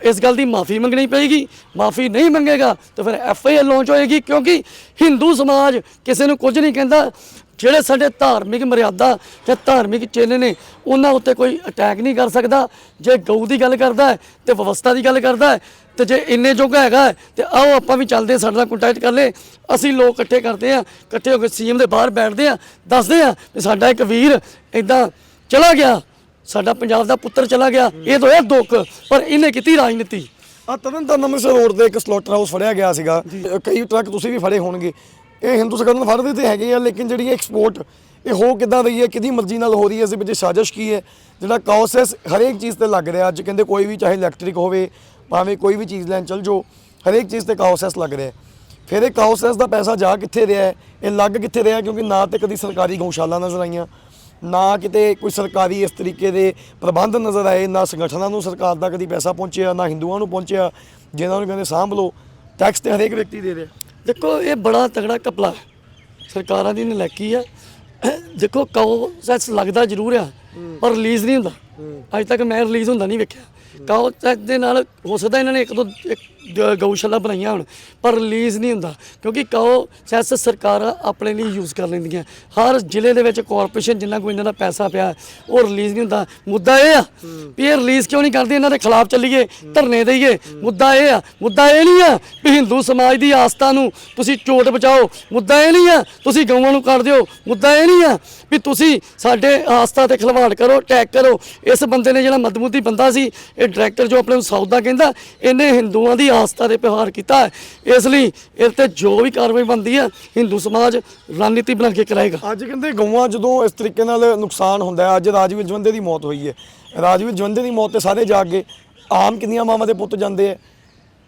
ਇਸ ਗੱਲ ਦੀ ਮਾਫੀ ਮੰਗਣੀ ਪਏਗੀ। ਮਾਫੀ ਨਹੀਂ ਮੰਗੇਗਾ ਤਾਂ ਫਿਰ ਐਫ ਆਈ ਆਰ ਲਾਂਚ ਹੋਏਗੀ ਕਿਉਂਕਿ ਹਿੰਦੂ ਸਮਾਜ ਕਿਸੇ ਨੂੰ ਕੁਝ ਨਹੀਂ ਕਹਿੰਦਾ। ਜਿਹੜੇ ਸਾਡੇ ਧਾਰਮਿਕ ਮਰਿਆਦਾ ਜਾਂ ਧਾਰਮਿਕ ਚੇਲੇ ਨੇ ਉਹਨਾਂ ਉੱਤੇ ਕੋਈ ਅਟੈਕ ਨਹੀਂ ਕਰ ਸਕਦਾ। ਜੇ ਗਊ ਦੀ ਗੱਲ ਕਰਦਾ ਹੈ ਤੇ ਵਿਵਸਥਾ ਦੀ ਗੱਲ ਕਰਦਾ ਹੈ ਤੇ ਜੇ ਇੰਨੇ ਜੋਗਾ ਹੈਗਾ ਹੈ, ਤੇ ਆਓ ਆਪਾਂ ਵੀ ਚੱਲਦੇ ਹਾਂ, ਸਾਡੇ ਨਾਲ ਕੰਟੈਕਟ ਕਰ ਲੈ ਅਸੀਂ ਲੋਕ ਇਕੱਠੇ ਕਰਦੇ ਆ ਇਕੱਠੇ ਹੋ ਕੇ ਸੀਐਮ ਦੇ ਬਾਹਰ ਬੈਠਦੇ ਆ ਦੱਸਦੇ ਆ ਕਿ ਸਾਡਾ ਇੱਕ ਵੀਰ ਇਦਾਂ ਚਲਾ ਗਿਆ। ਸਾਡਾ ਪੰਜਾਬ ਦਾ ਪੁੱਤਰ ਚਲਾ ਗਿਆ। ਇਹ ਤਾਂ ਇਹ ਦੁੱਖ ਪਰ ਇਹਨੇ ਕੀਤੀ ਰਾਜਨੀਤੀ। ਆ ਤਰਨਤਾਰਨ ਅੰਮ੍ਰਿਤਸਰ ਰੋਡ ਤੇ ਇੱਕ ਸਲੋਟਰ ਹਾਊਸ ਫੜਿਆ ਗਿਆ ਸੀਗਾ। ਕਈ ਟਰੱਕ ਤੁਸੀਂ ਵੀ ਫੜੇ ਹੋਣਗੇ। ਇਹ ਹਿੰਦੂ ਸੰਗਠਨ ਫੜਦੇ ਤੇ ਹੈਗੇ ਆ, ਲੇਕਿਨ ਜਿਹੜੀ ਐਕਸਪੋਰਟ ਇਹ ਹੋ ਕਿੱਦਾਂ ਰਹੀ ਹੈ, ਕਿਹਦੀ ਮਰਜ਼ੀ ਨਾਲ ਹੋ ਰਹੀ ਹੈ, ਇਸ ਦੇ ਵਿੱਚ ਸਾਜ਼ਿਸ਼ ਕੀ ਹੈ? ਜਿਹੜਾ ਕਾਉਸੈਸ ਹਰੇਕ ਚੀਜ਼ ਤੇ ਲੱਗ ਰਿਹਾ, ਅੱਜ ਕਹਿੰਦੇ ਕੋਈ ਵੀ ਚਾਹੇ ਇਲੈਕਟ੍ਰਿਕ ਹੋਵੇ, ਭਾਵੇਂ ਕੋਈ ਵੀ ਚੀਜ਼ ਲੈਣ ਚੱਲ ਜਾਓ, ਹਰੇਕ ਚੀਜ਼ ਤੇ ਕਾਉਸੈਸ ਲੱਗ ਰਿਹਾ ਫਿਰ ਇਹ ਕਾਉਸੈਸ ਦਾ ਪੈਸਾ ਜਾ ਕਿੱਥੇ ਰਿਹਾ ਹੈ? ਇਹ ਲੱਗ ਕਿੱਥੇ ਰਿਹਾ ਕਿਉਂਕਿ ਨਾ ਤੇ ਕਦੀ ਸਰਕਾਰੀ ਗਊਸ਼ਾਲਾ ਨਜ਼ਰ ਆਈਆਂ, ਨਾ ਕਿਤੇ ਕੋਈ ਸਰਕਾਰੀ ਇਸ ਤਰੀਕੇ ਦੇ ਪ੍ਰਬੰਧ ਨਜ਼ਰ ਆਏ, ਨਾ ਸੰਗਠਨਾਂ ਨੂੰ ਸਰਕਾਰ ਦਾ ਕਦੀ ਪੈਸਾ ਪਹੁੰਚਿਆ, ਨਾ ਹਿੰਦੂਆਂ ਨੂੰ ਪਹੁੰਚਿਆ, ਜਿਨ੍ਹਾਂ ਨੂੰ ਕਹਿੰਦੇ ਸਾਂਭ ਲਓ ਟੈਕਸ ਤੇ ਹਰੇਕ ਵਿਅਕਤੀ ਦੇ ਰਿਹਾ ਦੇਖੋ ਇਹ ਬੜਾ ਤਗੜਾ ਕਪਲਾ ਹੈ। ਸਰਕਾਰਾਂ ਦੀ ਨਲਾਇਕੀ ਆ ਦੇਖੋ ਕਾਉ ਸੈਸ ਲੱਗਦਾ ਜ਼ਰੂਰ ਆ ਪਰ ਰਿਲੀਜ਼ ਨਹੀਂ ਹੁੰਦਾ। ਅੱਜ ਤੱਕ ਮੈਂ ਰਿਲੀਜ਼ ਹੁੰਦਾ ਨਹੀਂ ਵੇਖਿਆ। ਕਾਉ ਸੈਸ ਦੇ ਨਾਲ ਹੋ ਸਕਦਾ ਇਹਨਾਂ ਨੇ ਇੱਕ ਦੋ ਇੱਕ ਗ- ਗਊਸ਼ਾਲਾ ਬਣਾਈਆਂ ਹੋਣ, ਪਰ ਰਿਲੀਜ਼ ਨਹੀਂ ਹੁੰਦਾ, ਕਿਉਂਕਿ ਕਾਉ ਸੈਸ ਸਰਕਾਰਾਂ ਆਪਣੇ ਲਈ ਯੂਜ਼ ਕਰ ਲੈਂਦੀਆਂ। ਹਰ ਜ਼ਿਲ੍ਹੇ ਦੇ ਵਿੱਚ ਕਾਰਪੋਰੇਸ਼ਨ ਜਿੰਨਾ ਕੋਈ ਇਹਨਾਂ ਦਾ ਪੈਸਾ ਪਿਆ, ਉਹ ਰਿਲੀਜ਼ ਨਹੀਂ ਹੁੰਦਾ। ਮੁੱਦਾ ਇਹ ਆ ਵੀ ਇਹ ਰਿਲੀਜ਼ ਕਿਉਂ ਨਹੀਂ ਕਰਦੇ? ਇਹਨਾਂ ਦੇ ਖਿਲਾਫ ਚੱਲੀਏ, ਧਰਨੇ ਦੇਈਏ। ਮੁੱਦਾ ਇਹ ਆ, ਮੁੱਦਾ ਇਹ ਨਹੀਂ ਆ ਵੀ ਹਿੰਦੂ ਸਮਾਜ ਦੀ ਆਸਥਾ ਨੂੰ ਤੁਸੀਂ ਚੋਟ ਬਚਾਓ। ਮੁੱਦਾ ਇਹ ਨਹੀਂ ਆ, ਤੁਸੀਂ ਗਊਆਂ ਨੂੰ ਕੱਢ ਦਿਓ। ਮੁੱਦਾ ਇਹ ਨਹੀਂ ਆ ਵੀ ਤੁਸੀਂ ਸਾਡੇ ਆਸਥਾ ਤੇ ਖਿਲਵਾੜ ਕਰੋ ਅਟੈਕ ਕਰੋ। ਇਸ ਬੰਦੇ ਨੇ ਜਿਹੜਾ ਮਦਮੂਤੀ ਬੰਦਾ ਸੀ, ਇਹ ਡਾਇਰੈਕਟਰ ਜੋ ਆਪਣੇ ਨੂੰ ਸੌਦਾ ਕਹਿੰਦਾ, ਇਹਨੇ ਹਿੰਦੂਆਂ ਦੀ ਆਸਥਾ ਦੇ ਪਿਆਰ ਕੀਤਾ ਹੈ। ਇਸ ਲਈ ਇਹ ਤੇ ਜੋ ਵੀ ਕਾਰਵਾਈ ਬਣਦੀ ਹੈ, ਹਿੰਦੂ ਸਮਾਜ ਰਣਨੀਤੀ ਬਣਾ ਕੇ ਕਰਾਏਗਾ। ਅੱਜ ਕਹਿੰਦੇ ਗਊਆਂ ਜਦੋਂ ਇਸ ਤਰੀਕੇ ਨਾਲ ਨੁਕਸਾਨ ਹੁੰਦਾ ਹੈ, ਅੱਜ ਰਾਜਵੀਰ ਜਵੰਦੇ ਦੀ ਮੌਤ ਹੋਈ ਹੈ। ਰਾਜਵੀਰ ਜਵੰਦੇ ਦੀ ਮੌਤ ਤੇ ਸਾਰੇ ਜਾਗ ਗਏ ਆਮ ਕਿੰਨੀਆਂ ਮਾਵਾਂ ਦੇ ਪੁੱਤ ਜਾਂਦੇ ਆ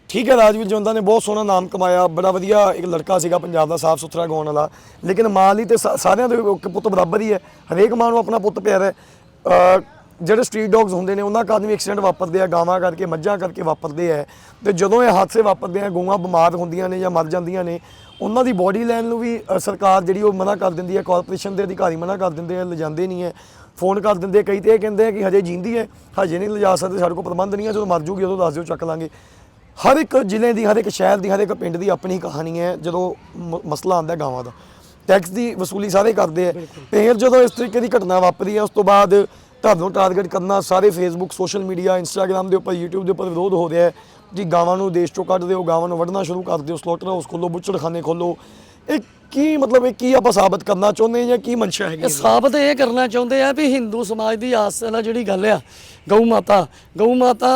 ਠੀਕ ਹੈ, ਰਾਜਵੀਰ ਜਵੰਦਾ ਨੇ ਬਹੁਤ ਸੋਹਣਾ ਨਾਮ ਕਮਾਇਆ, ਬੜਾ ਵਧੀਆ ਇੱਕ ਲੜਕਾ ਸੀਗਾ ਪੰਜਾਬ ਦਾ ਸਾਫ਼ ਸੁਥਰਾ ਗਾਉਣ ਵਾਲਾ। ਲੇਕਿਨ ਮਾਂ ਲਈ ਤੇ ਸਾ- ਸਾਰਿਆਂ ਦੇ ਪੁੱਤ ਬਰਾਬਰ ਹੀ ਹੈ। ਹਰੇਕ ਮਾਂ ਨੂੰ ਆਪਣਾ ਪੁੱਤ ਪਿਆਰਾ ਹੈ। ਜਿਹੜੇ ਸਟਰੀਟ ਡੌਗਸ ਹੁੰਦੇ ਨੇ ਉਹਨਾਂ ਕਾਰਨ ਵੀ ਐਕਸੀਡੈਂਟ ਵਾਪਰਦੇ ਆ ਗਾਵਾਂ ਕਰਕੇ ਮੱਝਾਂ ਕਰਕੇ ਵਾਪਰਦੇ ਆ। ਤੇ ਜਦੋਂ ਇਹ ਹਾਦਸੇ ਵਾਪਰਦੇ ਆ ਗਊਆਂ ਬਿਮਾਰ ਹੁੰਦੀਆਂ ਨੇ ਜਾਂ ਮਰ ਜਾਂਦੀਆਂ ਨੇ ਉਹਨਾਂ ਦੀ ਬੋਡੀ ਲੈਣ ਨੂੰ ਵੀ ਸਰਕਾਰ ਜਿਹੜੀ ਉਹ ਮਨਾ ਕਰ ਦਿੰਦੀ ਹੈ ਕਾਰਪੋਰੇਸ਼ਨ ਦੇ ਅਧਿਕਾਰੀ ਮਨਾ ਕਰ ਦਿੰਦੇ ਆ ਲਿਜਾਂਦੇ ਨਹੀਂ ਹੈ। ਫੋਨ ਕਰ ਦਿੰਦੇ ਕਈ ਤੇ ਇਹ ਕਹਿੰਦੇ ਆ ਕਿ ਹਜੇ ਜਿੰਦੀ ਹੈ ਹਜੇ ਨਹੀਂ ਲਿਜਾ ਸਕਦੇ ਸਾਡੇ ਕੋਲ ਪ੍ਰਬੰਧ ਨਹੀਂ ਹੈ ਜਦੋਂ ਮਰ ਜੂਗੀ ਉਦੋਂ ਦੱਸ ਦਿਓ ਚੱਕ ਲਾਂਗੇ। ਹਰ ਇੱਕ ਜ਼ਿਲ੍ਹੇ ਦੀ ਹਰ ਇੱਕ ਸ਼ਹਿਰ ਦੀ ਹਰ ਇੱਕ ਪਿੰਡ ਦੀ ਆਪਣੀ ਕਹਾਣੀ ਹੈ ਜਦੋਂ ਮਸਲਾ ਆਉਂਦਾ ਗਾਵਾਂ ਦਾ। ਟੈਕਸ ਦੀ ਵਸੂਲੀ ਸਾਰੇ ਕਰਦੇ ਆ। ਫਿਰ ਜਦੋਂ ਇਸ ਤਰੀਕੇ ਦੀ ਘਟਨਾ ਵਾਪਰੀ ਹੈ ਉਸ ਤੋਂ ਬਾਅਦ ਤੁਹਾਨੂੰ ਟਾਰਗੇਟ ਕਰਨਾ, ਸਾਰੇ ਫੇਸਬੁੱਕ ਸੋਸ਼ਲ ਮੀਡੀਆ ਇੰਸਟਾਗ੍ਰam ਦੇ ਉੱਪਰ, YouTube ਦੇ ਉੱਪਰ ਵਿਰੋਧ ਹੋ ਰਿਹਾ ਹੈ ਕਿ ਗਾਵਾਂ ਨੂੰ ਦੇਸ਼ ਚੋਂ ਕੱਢ ਦਿਓ, ਗਾਵਾਂ ਨੂੰ ਵੱਢਣਾ ਸ਼ੁਰੂ ਕਰ ਦਿਓ ਸਲੋਟਰ ਹਾਊਸ ਖੋਲੋ, ਬੁੱਚੜਖਾਨੇ ਖੋਲੋ। ਇਹ ਕੀ ਮਤਲਬ ਇਹ ਕੀ ਆਪਾਂ ਸਾਬਤ ਕਰਨਾ ਚਾਹੁੰਦੇ ਜਾਂ ਕੀ ਮਨਸ਼ਾ ਹੈਗੀ ਇਹ ਸਾਬਤ ਇਹ ਕਰਨਾ ਚਾਹੁੰਦੇ ਆ ਵੀ ਹਿੰਦੂ ਸਮਾਜ ਦੀ ਆਸ ਨਾਲ ਜਿਹੜੀ ਗੱਲ ਆ ਗਊ ਮਾਤਾ ਗਊ ਮਾਤਾ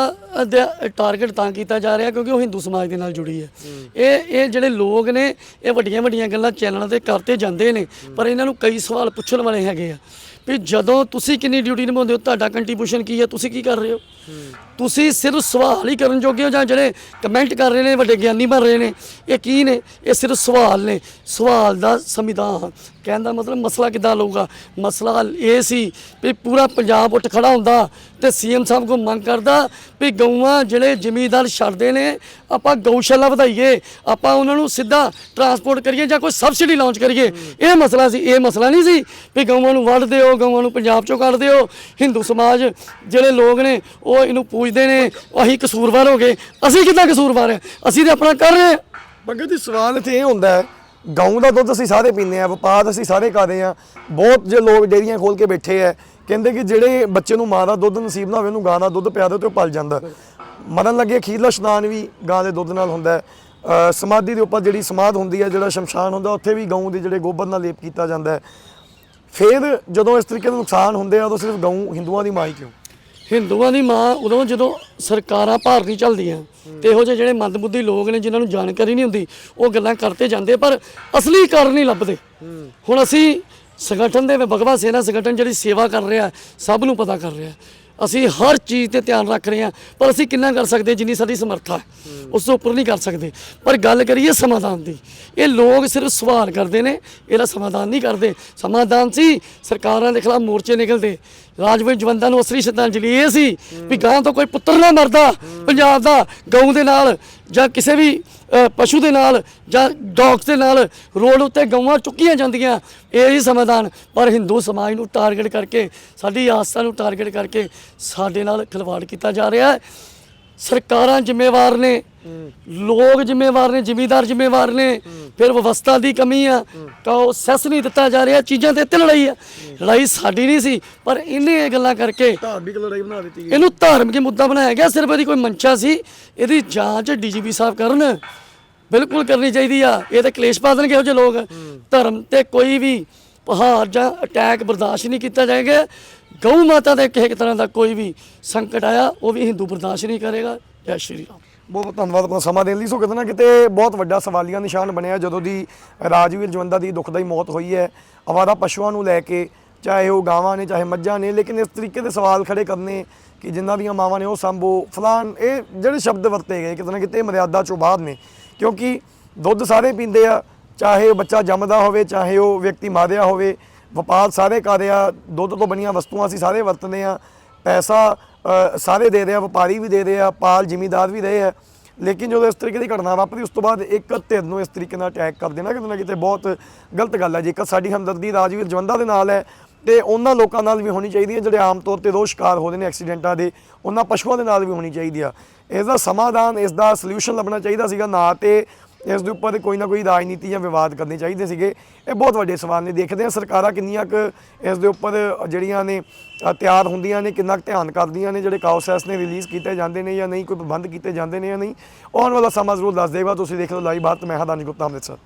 ਦਾ ਟਾਰਗੇਟ ਤਾਂ ਕੀਤਾ ਜਾ ਰਿਹਾ ਕਿਉਂਕਿ ਉਹ ਹਿੰਦੂ ਸਮਾਜ ਦੇ ਨਾਲ ਜੁੜੀ ਹੈ। ਇਹ ਇਹ ਜਿਹੜੇ ਲੋਕ ਨੇ ਇਹ ਵੱਡੀਆਂ ਵੱਡੀਆਂ ਗੱਲਾਂ ਚੈਨਲਾਂ ਤੇ ਕਰਤੇ ਜਾਂਦੇ ਨੇ ਪਰ ਇਹਨਾਂ ਨੂੰ ਕਈ ਸਵਾਲ ਪੁੱਛਣ ਵਾਲੇ ਹੈਗੇ ਆ ਵੀ ਜਦੋਂ ਤੁਸੀਂ ਕਿੰਨੀ ਡਿਊਟੀ ਨਿਭਾਉਂਦੇ ਹੋ ਤੁਹਾਡਾ ਕੰਟਰੀਬਿਊਸ਼ਨ ਕੀ ਹੈ ਤੁਸੀਂ ਕੀ ਕਰ ਰਹੇ ਹੋ? ਤੁਸੀਂ ਸਿਰਫ ਸਵਾਲ ਹੀ ਕਰਨ ਜੋਗੇ ਹੋ ਜਾਂ ਜਿਹੜੇ ਕਮੈਂਟ ਕਰ ਰਹੇ ਨੇ ਵੱਡੇ ਗਿਆਨੀ ਬਣ ਰਹੇ ਨੇ ਇਹ ਕੀ ਨੇ? ਇਹ ਸਿਰਫ ਸਵਾਲ ਨੇ। ਸਵਾਲ ਦਾ ਸੰਵਿਧਾਨ ਕਹਿਣ ਦਾ ਮਤਲਬ ਮਸਲਾ ਕਿੱਦਾਂ ਲਊਗਾ? ਮਸਲਾ ਇਹ ਸੀ ਵੀ ਪੂਰਾ ਪੰਜਾਬ ਉੱਠ ਖੜਾ ਹੁੰਦਾ ਤੇ ਸੀਐਮ ਸਾਹਿਬ ਕੋ ਮੰਗ ਕਰਦਾ ਵੀ ਗਊਆਂ ਜਿਹੜੇ ਜ਼ਮੀਂਦਾਰ ਛੱਡਦੇ ਨੇ, ਆਪਾਂ ਗਊਸ਼ਾਲਾ ਵਧਾਈਏ, ਆਪਾਂ ਉਹਨਾਂ ਨੂੰ ਸਿੱਧਾ ਟਰਾਂਸਪੋਰਟ ਕਰੀਏ ਜਾਂ ਕੋਈ ਸਬਸਿਡੀ ਲਾਂਚ ਕਰੀਏ। ਇਹ ਮਸਲਾ ਸੀ, ਇਹ ਮਸਲਾ ਨਹੀਂ ਸੀ ਵੀ ਗਊਆਂ ਨੂੰ ਵੱਢ ਦਿਓ, ਗਊਆਂ ਨੂੰ ਪੰਜਾਬ ਚੋਂ ਕੱਢ ਦਿਓ। ਹਿੰਦੂ ਸਮਾਜ ਜਿਹੜੇ ਲੋਕ ਨੇ, ਉਹ ਇਹਨੂੰ ਪੂਜਦੇ ਨੇ, ਅਸੀਂ ਕਸੂਰਵਾਰ ਹੋ ਗਏ। ਅਸੀਂ ਕਿੱਦਾਂ ਕਸੂਰਵਾਰ ਹੈ ਅਸੀਂ ਤੇ ਆਪਣਾ ਕਰ ਰਹੇ ਹਾਂ। ਪੰਗਤ ਜੀ, ਸਵਾਲ ਇੱਥੇ ਇਹ ਹੁੰਦਾ ਹੈ ਗਊ ਦਾ ਦੁੱਧ ਅਸੀਂ ਸਾਰੇ ਪੀਂਦੇ ਆ ਵਪਾਰ ਅਸੀਂ ਸਾਰੇ ਕਰਦੇ ਆ ਬਹੁਤ ਜੇ ਲੋਕ ਡੇਰੀਆਂ ਖੋਲ ਕੇ ਬੈਠੇ ਆ, ਕਹਿੰਦੇ ਕਿ ਜਿਹੜੇ ਬੱਚੇ ਨੂੰ ਮਾਂ ਦਾ ਦੁੱਧ ਨਸੀਬ ਨਾ ਹੋਵੇ, ਉਹਨੂੰ ਗਾਂ ਦਾ ਦੁੱਧ ਪਿਆ ਦਿਓ ਤੇ ਉਹ ਪਲ ਜਾਂਦਾ। ਮਰਨ ਲੱਗੇ ਖੀਰਲਾ ਇਸ਼ਨਾਨ ਵੀ ਗਾਂ ਦੇ ਦੁੱਧ ਨਾਲ ਹੁੰਦਾ ਹੈ। ਸਮਾਧੀ ਦੇ ਉੱਪਰ ਜਿਹੜੀ ਸਮਾਧ ਹੁੰਦੀ ਹੈ, ਜਿਹੜਾ ਸ਼ਮਸ਼ਾਨ ਹੁੰਦਾ, ਉੱਥੇ ਵੀ ਗਊ ਦੇ ਜਿਹੜੇ ਗੋਬਰ ਨਾਲ ਲੇਪ ਕੀਤਾ ਜਾਂਦਾ ਹੈ। ਫਿਰ ਜਦੋਂ ਇਸ ਤਰੀਕੇ ਦੇ ਨੁਕਸਾਨ ਹੁੰਦੇ ਆ, ਉਦੋਂ ਸਿਰਫ ਗਊ ਹਿੰਦੂਆਂ ਦੀ ਮਾਂ ਹੀ ਕਿਉਂ? ਹਿੰਦੂਆਂ ਦੀ ਮਾਂ ਉਦੋਂ ਜਦੋਂ ਸਰਕਾਰਾਂ ਭਾਰ ਨਹੀਂ ਚੱਲਦੀਆਂ ਤੇ ਇਹੋ ਜਿਹੇ ਜਿਹੜੇ ਮੰਦਬੁੱਧੀ ਲੋਕ ਨੇ ਜਿਨ੍ਹਾਂ ਨੂੰ ਜਾਣਕਾਰੀ ਨਹੀਂ ਹੁੰਦੀ, ਉਹ ਗੱਲਾਂ ਕਰਤੇ ਜਾਂਦੇ ਪਰ ਅਸਲੀ ਕਾਰਨ ਨਹੀਂ ਲੱਭਦੇ। ਹੁਣ ਅਸੀਂ ਸੰਗਠਨ ਦੇ ਵਿੱਚ ਭਗਵਾ ਸੇਨਾ ਸੰਗਠਨ ਜਿਹੜੀ ਸੇਵਾ ਕਰ ਰਿਹਾ, ਸਭ ਨੂੰ ਪਤਾ ਕਰ ਰਿਹਾ। ਅਸੀਂ ਹਰ ਚੀਜ਼ ਤੇ ਧਿਆਨ ਰੱਖ ਰਹੇ ਹਾਂ ਪਰ ਅਸੀਂ ਕਿੰਨਾ ਕਰ ਸਕਦੇ ਜਿੰਨੀ ਸਾਡੀ ਸਮਰੱਥਾ ਹੈ? ਉਸ ਤੋਂ ਉੱਪਰ ਨਹੀਂ ਕਰ ਸਕਦੇ। ਪਰ ਗੱਲ ਕਰੀਏ ਸਮਾਧਾਨ ਦੀ ਇਹ ਲੋਕ ਸਿਰਫ ਸਵਾਲ ਕਰਦੇ ਨੇ ਇਹਦਾ ਸਮਾਧਾਨ ਨਹੀਂ ਕਰਦੇ। ਸਮਾਧਾਨ ਸੀ ਸਰਕਾਰਾਂ ਦੇ ਖਿਲਾਫ ਮੋਰਚੇ ਨਿਕਲਦੇ। ਰਾਜਵੀਰ ਜਵੰਦਾਂ ਨੂੰ ਅਸਲੀ ਸ਼ਰਧਾਂਜਲੀ ਇਹ ਸੀ ਵੀ ਗਾਂ ਤੋਂ ਕੋਈ ਪੁੱਤਰ ਨਾ ਮਰਦਾ ਪੰਜਾਬ ਦਾ ਗਊ ਦੇ ਨਾਲ। ਜਾਂ ਕਿਸੇ ਵੀ ਪਸ਼ੂ ਦੇ ਨਾਲ ਜਾਂ ਡੌਗਸ ਦੇ ਨਾਲ ਰੋਡ ਉੱਤੇ ਗਊਆਂ ਚੁੱਕੀਆਂ ਜਾਂਦੀਆਂ, ਇਹ ਹੀ ਸਮਾਧਾਨ ਪਰ ਹਿੰਦੂ ਸਮਾਜ ਨੂੰ ਟਾਰਗੇਟ ਕਰਕੇ, ਸਾਡੀ ਆਸਥਾ ਨੂੰ ਟਾਰਗੇਟ ਕਰਕੇ ਸਾਡੇ ਨਾਲ ਖਿਲਵਾੜ ਕੀਤਾ ਜਾ ਰਿਹਾ ਹੈ। ਸਰਕਾਰਾਂ ਜ਼ਿੰਮੇਵਾਰ ਨੇ। ਲੋਕ ਜ਼ਿੰਮੇਵਾਰ ਨੇ ਜ਼ਿਮੀਦਾਰ ਜ਼ਿੰਮੇਵਾਰ ਨੇ। ਫਿਰ ਵਿਵਸਥਾ ਦੀ ਕਮੀ ਆ ਤਾਂ ਉਹ ਸੈਸ ਨਹੀਂ ਦਿੱਤਾ ਜਾ ਰਿਹਾ ਚੀਜ਼ਾਂ ਤੇ ਇੱਥੇ ਲੜਾਈ ਆ। ਲੜਾਈ ਸਾਡੀ ਨਹੀਂ ਸੀ ਪਰ ਇਹਨੇ ਇਹ ਗੱਲਾਂ ਕਰਕੇ ਧਾਰਮਿਕ ਲੜਾਈ ਬਣਾ ਦਿੱਤੀ ਗਈ। ਇਹਨੂੰ ਧਾਰਮਿਕ ਮੁੱਦਾ ਬਣਾਇਆ ਗਿਆ ਸਿਰਫ ਇਹਦੀ ਕੋਈ ਮਨਸ਼ਾ ਸੀ ਇਹਦੀ ਜਾਂਚ ਡੀਜੀਪੀ ਸਾਹਿਬ ਕਰਨ ਬਿਲਕੁਲ ਕਰਨੀ ਚਾਹੀਦੀ ਆ। ਇਹ ਤਾਂ ਕਲੇਸ਼ ਪਾ ਦੇਣਗੇ ਇਹੋ ਜਿਹੇ ਲੋਕ। ਧਰਮ ਤੇ ਕੋਈ ਵੀ ਪਹਾੜ ਜਾਂ ਅਟੈਕ ਬਰਦਾਸ਼ਤ ਨਹੀਂ ਕੀਤਾ ਜਾਏਗਾ। ਗਊ ਮਾਤਾ ਦੇ ਕਿਸੇ ਤਰ੍ਹਾਂ ਦਾ ਕੋਈ ਵੀ ਸੰਕਟ ਆਇਆ ਉਹ ਵੀ ਹਿੰਦੂ ਬਰਦਾਸ਼ਤ ਨਹੀਂ ਕਰੇਗਾ। ਜੈ ਸ਼੍ਰੀ ਰਾਮ। ਬਹੁਤ ਬਹੁਤ ਧੰਨਵਾਦ, ਆਪਣਾ ਸਮਾਂ ਦੇਣ ਲਈ। ਸੋ ਕਿਤੇ ਨਾ ਕਿਤੇ ਬਹੁਤ ਵੱਡਾ ਸਵਾਲੀਆ ਨਿਸ਼ਾਨ ਬਣਿਆ ਜਦੋਂ ਦੀ ਰਾਜਵੀਰ ਜਵੰਦਾ ਦੀ ਦੁਖਦਾਈ ਮੌਤ ਹੋਈ ਹੈ। ਅਵਾਰਾ ਪਸ਼ੂਆਂ ਨੂੰ ਲੈ ਕੇ ਚਾਹੇ ਉਹ ਗਾਵਾਂ ਨੇ, ਚਾਹੇ ਮੱਝਾਂ ਨੇ, ਲੇਕਿਨ ਇਸ ਤਰੀਕੇ ਦੇ ਸਵਾਲ ਖੜੇ ਕਰਨੇ ਕਿ ਜਿਨ੍ਹਾਂ ਦੀਆਂ ਮਾਵਾਂ ਨੇ ਉਹ ਸੰਭੋ। ਫਲਾਨ ਇਹ ਜਿਹੜੇ ਸ਼ਬਦ ਵਰਤੇ ਗਏ, ਕਿਤੇ ਨਾ ਕਿਤੇ ਮਰਿਆਦਾ ਚੋਂ ਬਾਅਦ ਨੇ। ਕਿਉਂਕਿ ਦੁੱਧ ਸਾਰੇ ਪੀਂਦੇ ਆ, ਚਾਹੇ ਉਹ ਬੱਚਾ ਜੰਮਦਾ ਹੋਵੇ, ਚਾਹੇ ਉਹ ਵਿਅਕਤੀ ਮਾਰਿਆ ਹੋਵੇ, ਵਪਾਰ ਸਾਰੇ ਕਰ ਰਿਹਾ, ਦੁੱਧ ਤੋਂ ਬਣੀਆਂ ਵਸਤੂਆਂ ਅਸੀਂ ਸਾਰੇ ਵਰਤਦੇ ਆ ਪੈਸਾ ਸਾਰੇ ਦੇ ਰਹੇ ਆ, ਵਪਾਰੀ ਵੀ ਦੇ ਰਹੇ ਆ, ਪਾਲ, ਜ਼ਿਮੀਦਾਰ ਵੀ ਰਹੇ ਆ। ਲੇਕਿਨ ਜਦੋਂ ਇਸ ਤਰੀਕੇ ਦੀ ਘਟਨਾ ਵਾਪਰੀ, ਉਸ ਤੋਂ ਬਾਅਦ ਇੱਕ ਧਿਰ ਨੂੰ ਇਸ ਤਰੀਕੇ ਨਾਲ ਅਟੈਕ ਕਰ ਦੇਣਾ ਕਿਤੇ ਨਾ ਕਿਤੇ ਬਹੁਤ ਗਲਤ ਗੱਲ ਹੈ ਜੇਕਰ ਸਾਡੀ ਹਮਦਰਦੀ ਰਾਜਵੀਰ ਜਵੰਦਾ ਦੇ ਨਾਲ ਹੈ, ਤੇ ਉਹਨਾਂ ਲੋਕਾਂ ਨਾਲ ਵੀ ਹੋਣੀ ਚਾਹੀਦੀ ਹੈ, ਜਿਹੜੇ ਆਮ ਤੌਰ ਤੇ ਰੋਜ਼ ਸ਼ਿਕਾਰ ਹੋ ਰਹੇ ਨੇ ਐਕਸੀਡੈਂਟਾਂ ਦੇ, ਉਹਨਾਂ ਪਸ਼ੂਆਂ ਦੇ ਨਾਲ ਵੀ ਹੋਣੀ ਚਾਹੀਦੀ ਆ। ਇਸ ਦਾ ਸਮਾਧਾਨ, ਇਸ ਦਾ ਸੋਲੂਸ਼ਨ ਲੱਭਣਾ ਚਾਹੀਦਾ ਸੀਗਾ ਨਾ ਤੇ ਇਸ ਦੇ ਉੱਪਰ ਕੋਈ ਨਾ ਕੋਈ ਰਾਜਨੀਤੀ ਜਾਂ ਵਿਵਾਦ ਕਰਨੇ ਚਾਹੀਦੇ ਸੀਗੇ। ਇਹ ਬਹੁਤ ਵੱਡੇ ਸਵਾਲ ਨੇ। ਦੇਖਦੇ ਆ ਸਰਕਾਰਾਂ ਕਿੰਨੀਆਂ ਕੁ ਇਸ ਦੇ ਉੱਪਰ ਜਿਹੜੀਆਂ ਨੇ ਤਿਆਰ ਹੁੰਦੀਆਂ ਨੇ, ਕਿੰਨਾ ਕੁ ਧਿਆਨ ਕਰਦੀਆਂ ਨੇ, ਜਿਹੜੇ ਕਾਉਸੈਸ ਨੇ ਰਿਲੀਜ਼ ਕੀਤੇ ਜਾਂਦੇ ਨੇ ਜਾਂ ਨਹੀਂ, ਕੋਈ ਪ੍ਰਬੰਧ ਕੀਤੇ ਜਾਂਦੇ ਨੇ ਜਾਂ ਨਹੀਂ। ਆਉਣ ਵਾਲਾ ਸਮਾਂ ਜ਼ਰੂਰ ਦੱਸ ਦੇਗਾ ਤੁਸੀਂ ਦੇਖ ਲਓ ਲਾਈਵ ਬਾਤ ਮੈਂ ਹਾਂ ਦਾਨੀ ਗੁਪਤਾ ਅੰਮ੍ਰਿਤਸਰ।